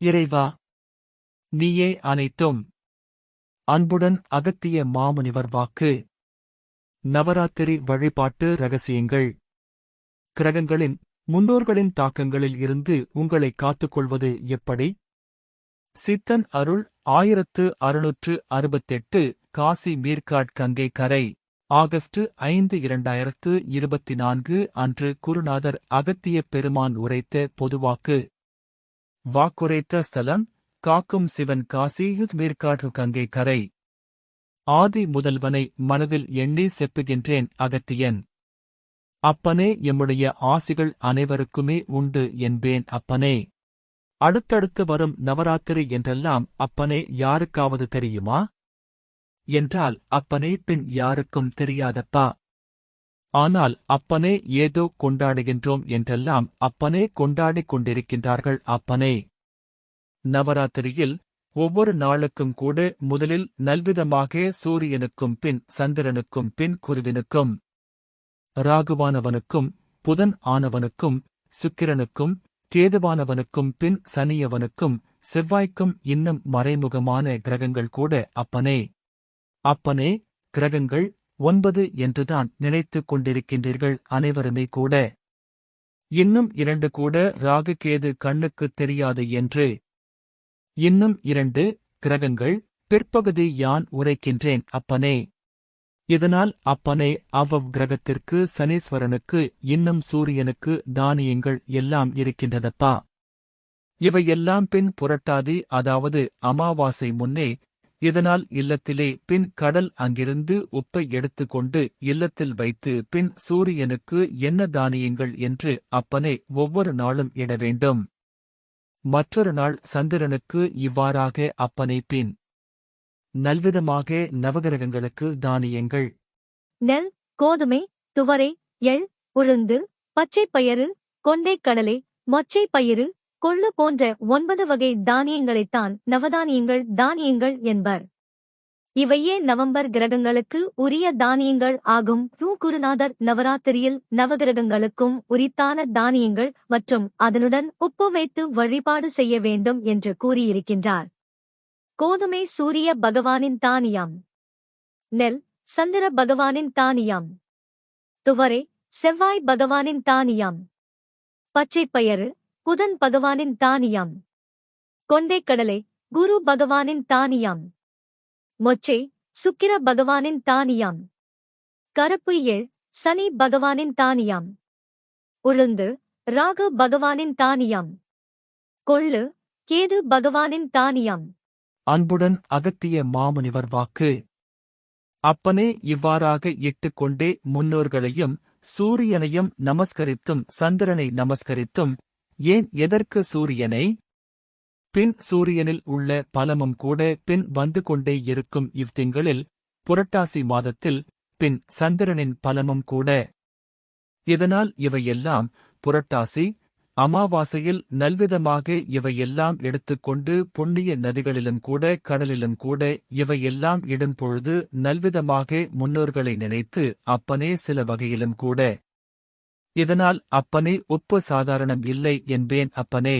இறைவா நீயே அனைத்தும். அன்புடன் அகத்திய மாமுனிவர் வாக்கு. நவராத்திரி வழிபாட்டு ரகசியங்கள். கிரகங்களின் முன்னோர்களின் தாக்கங்களில் இருந்து உங்களை காத்துக்கொள்வது எப்படி? சித்தன் அருள் ஆயிரத்து அறுநூற்று அறுபத்தெட்டு காசி மீர்காட் கங்கை கரை ஆகஸ்ட் ஐந்து இரண்டாயிரத்து இருபத்தி நான்கு அன்று குருநாதர் அகத்திய பெருமான் உரைத்த பொதுவாக்கு. வாக்குரைத்த ஸ்தலம் காக்கும் சிவன் காசியுத் மேற்காற்று கங்கை கரை. ஆதி முதல்வனை மனதில் எண்ணி செப்புகின்றேன் அகத்தியன். அப்பனே எம்முடைய ஆசிகள் அனைவருக்குமே உண்டு என்பேன் அப்பனே. அடுத்தடுத்து வரும் நவராத்திரி என்றெல்லாம் அப்பனே யாருக்காவது தெரியுமா? என்றால் அப்பனே பின் யாருக்கும் தெரியாதப்பா. ஆனால் அப்பனே ஏதோ கொண்டாடுகின்றோம் என்றெல்லாம் அப்பனே கொண்டாடிக் கொண்டிருக்கின்றார்கள் அப்பனே. நவராத்திரியில் ஒவ்வொரு நாளுக்கும் கூட முதலில் நல்விதமாக சூரியனுக்கும் பின் சந்திரனுக்கும் பின் குருவினுக்கும் ராகுவானவனுக்கும் புதன் ஆனவனுக்கும் சுக்கிரனுக்கும் கேதுவானவனுக்கும் பின் சனியவனுக்கும் செவ்வாய்க்கும் இன்னும் மறைமுகமான கிரகங்கள் கூட அப்பனே. அப்பனே கிரகங்கள் ஒன்பது என்றுதான் நினைத்துக் கொண்டிருக்கின்றீர்கள் அனைவருமே கூட. இன்னும் இரண்டு கூட ராகு கேது கண்ணுக்குத் தெரியாது என்று. இன்னும் இரண்டு கிரகங்கள் பிற்பகுதி யான் உரைக்கின்றேன் அப்பனே. இதனால் அப்பனே அவ்வவ் கிரகத்திற்கு சனீஸ்வரனுக்கு இன்னும் சூரியனுக்கு தானியங்கள் எல்லாம் இருக்கின்றதப்பா. இவையெல்லாம் பின் புரட்டாதி அதாவது அமாவாசை முன்னே இதனால் இல்லத்திலே பின் கடல் அங்கிருந்து உப்பை எடுத்துக்கொண்டு இல்லத்தில் வைத்து பின் சூரியனுக்கு என்ன தானியங்கள் என்று அப்பனை ஒவ்வொரு நாளும் இட வேண்டும் மற்றொரு நாள் சந்திரனுக்கு இவ்வாறாக அப்பனை பின். நல்விதமாக நவகிரகங்களுக்கு தானியங்கள். நெல் கோதுமை துவரை எள் உளுந்து பச்சைப் பயறு கொண்டைக் கடலை மொச்சைப் பயிறு கொள்ளு போன்ற ஒன்பது வகை தானியங்களைத்தான் நவதானியங்கள் தானியங்கள் என்பர். இவையே நவம்பர் கிரகங்களுக்கு உரிய தானியங்கள் ஆகும். ரூ. குருநாதர் நவராத்திரியில் நவகிரகங்களுக்கும் உரித்தான தானியங்கள் மற்றும் அதனுடன் உப்பு வைத்து வழிபாடு செய்ய வேண்டும் என்று கூறியிருக்கின்றார். கோதுமை சூரிய பகவானின் தானியம். நெல் சந்திர பகவானின் தானியம். துவரை செவ்வாய் பகவானின் தானியம். பச்சைப்பயறு புதன் பகவானின் தானியம். கொண்டைக்கடலை குரு பகவானின் தானியம். மொச்சை சுக்கிர பகவானின் தானியம். கருப்பு ஏழ் சனி பகவானின் தானியம். உளுந்து ராகு பகவானின் தானியம். கொள்ளு கேது பகவானின் தானியம். அன்புடன் அகத்திய மாமுனிவர் வாக்கு. அப்பனே இவ்வாறாக இட்டுக் கொண்டே முன்னோர்களையும் சூரியனையும் நமஸ்கரித்தும் சந்திரனை நமஸ்கரித்தும் ஏன் எதற்கு சூரியனை? பின் சூரியனில் உள்ள பலமும் கூட பின் வந்து கொண்டே இருக்கும் இவ்திங்களில் புரட்டாசி மாதத்தில் பின் சந்திரனின் பலமும் கூட. இதனால் இவையெல்லாம் புரட்டாசி அமாவாசையில் நல்விதமாக இவையெல்லாம் எடுத்துக்கொண்டு புண்ணிய நதிகளிலும் கூட கடலிலும் கூட இவையெல்லாம் இடும் பொழுது நல்விதமாக முன்னோர்களை நினைத்து அப்பனே சில வகையிலும் கூட இதனால் அப்பனே உப்பு சாதாரணம் இல்லை என்பேன் அப்பனே.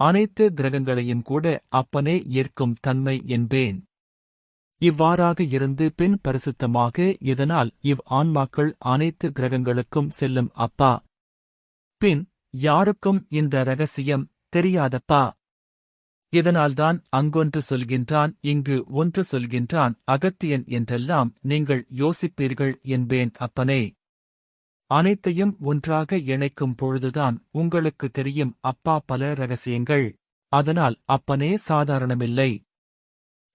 அனைத்து கிரகங்களையும் கூட அப்பனே ஏற்கும் தன்மை என்பேன். இவ்வாறாக இருந்து பின் பரிசுத்தமாக இதனால் இவ் ஆன்மாக்கள் அனைத்து கிரகங்களுக்கும் செல்லும் அப்பா. பின் யாருக்கும் இந்த ரகசியம் தெரியாதப்பா. இதனால்தான் அங்கொன்று சொல்கின்றான் இங்கு ஒன்று சொல்கின்றான் அகத்தியன் என்றெல்லாம் நீங்கள் யோசிப்பீர்கள் என்பேன் அப்பனே. அனைத்தையும் ஒன்றாக இணைக்கும் பொழுதுதான் உங்களுக்கு தெரியும் அப்பா பல ரகசியங்கள் அதனால் அப்பனே சாதாரணமில்லை.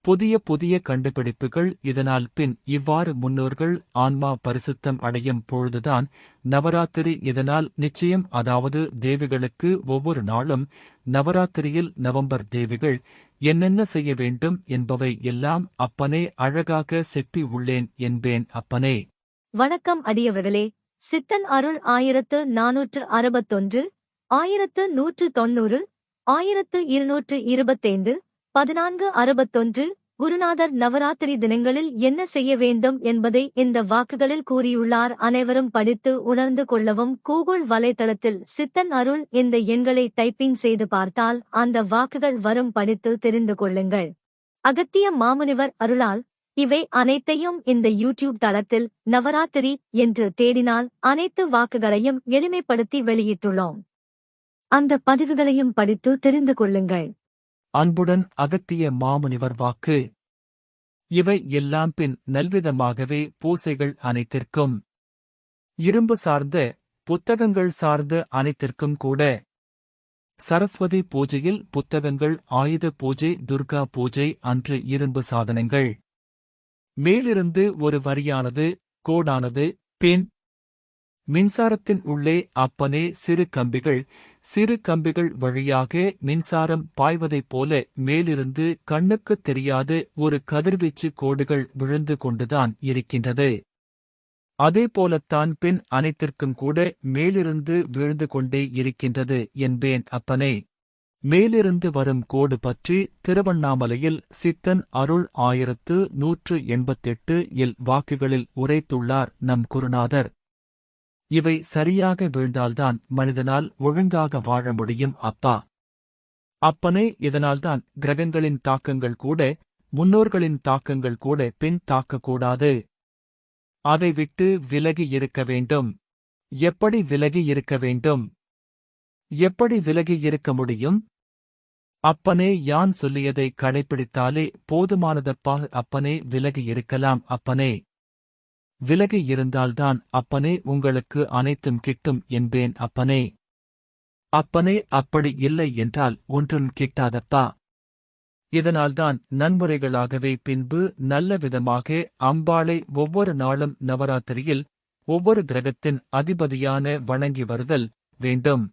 புதிய புதிய கண்டுபிடிப்புகள் இதனால் பின் இவ்வாறு முன்னோர்கள் ஆன்மா பரிசுத்தம் அடையும் பொழுதுதான் நவராத்திரி இதனால் நிச்சயம் அதாவது தேவிகளுக்கு ஒவ்வொரு நாளும் நவராத்திரியில் நவம்பர் தேவிகள் என்னென்ன செய்ய வேண்டும் என்பவை எல்லாம் அப்பனே அழகாக செப்பி உள்ளேன் என்பேன் அப்பனே. வணக்கம் அடியவர்களே சித்தன் அருள் ஆயிரத்து நானூற்று அறுபத்தொன்று ஆயிரத்து நூற்று தொன்னூறு ஆயிரத்து இருநூற்று இருபத்தைந்து பதினான்கு அறுபத்தொன்று குருநாதர் நவராத்திரி தினங்களில் என்ன செய்ய வேண்டும் என்பதை இந்த வாக்குகளில் கூறியுள்ளார் அனைவரும் படித்து உணர்ந்து கொள்ளவும் கூகுள் வலைத்தளத்தில் சித்தன் அருள் இந்த எண்களை டைப்பிங் செய்து பார்த்தால் அந்த வாக்குகள் வரும் படித்து தெரிந்து கொள்ளுங்கள். அகத்திய மாமுனிவர் அருளால் இவை அனைத்தையும் இந்த யூடியூப் தளத்தில் நவராத்திரி என்று தேடினால் அனைத்து வாக்குகளையும் எளிமைப்படுத்தி வெளியிட்டுள்ளோம். அந்த பதிவுகளையும் படித்து தெரிந்து கொள்ளுங்கள். அன்புடன் அகத்திய மாமுனிவர் வாக்கு. இவை எல்லாம் பின் நல்விதமாகவே பூசைகள் அனைத்திற்கும். இரும்பு சார்ந்த புத்தகங்கள் சார்ந்த அனைத்திற்கும் கூட. சரஸ்வதி பூஜையில் புத்தகங்கள் ஆயுத பூஜை துர்கா பூஜை அன்று இரும்பு சாதனங்கள். மேலிருந்து ஒரு வரியானது கோடானது பின். மின்சாரத்தின் உள்ளே அப்பனே சிறு கம்பிகள் சிறு கம்பிகள் வழியாக மின்சாரம் பாய்வதைப் போல மேலிருந்து கண்ணுக்குத் தெரியாது ஒரு கதிர்வீச்சு கோடுகள் விழுந்து கொண்டுதான் இருக்கின்றது. அதேபோலத்தான் பின் அனைத்திற்கும் கூட மேலிருந்து விழுந்து கொண்டே இருக்கின்றது என்பேன் அப்பனே. மேலிருந்து வரும் கோடு பற்றி திருவண்ணாமலையில் சித்தன் அருள் ஆயிரத்து நூற்று எண்பத்தெட்டு இல் வாக்குகளில் உரைத்துள்ளார் நம் குருநாதர். இவை சரியாக வீழ்ந்தால்தான் மனிதனால் ஒழுங்காக வாழ முடியும் அப்பா. அப்பனே இதனால்தான் கிரகங்களின் தாக்கங்கள் கூட முன்னோர்களின் தாக்கங்கள் கூட பின் தாக்கக்கூடாது. அதை விட்டு விலகி இருக்க வேண்டும். எப்படி விலகி இருக்க வேண்டும்? எப்படி விலகி இருக்க முடியும்? அப்பனே யான் சொல்லியதை கடைப்பிடித்தாலே போதுமானதப்பா அப்பனே விலகி இருக்கலாம் அப்பனே. விலகி இருந்தால்தான் அப்பனே உங்களுக்கு அனைத்தும் கிட்டும் என்பேன் அப்பனே. அப்பனே அப்படி இல்லை என்றால் ஒன்றும் கிட்டாதப்பா. இதனால்தான் நன்முறைகளாகவே பின்பு நல்ல விதமாக அம்பாளை ஒவ்வொரு நாளும் நவராத்திரியில் ஒவ்வொரு கிரகத்தின் அதிபதியான வணங்கி வருதல் வேண்டும்.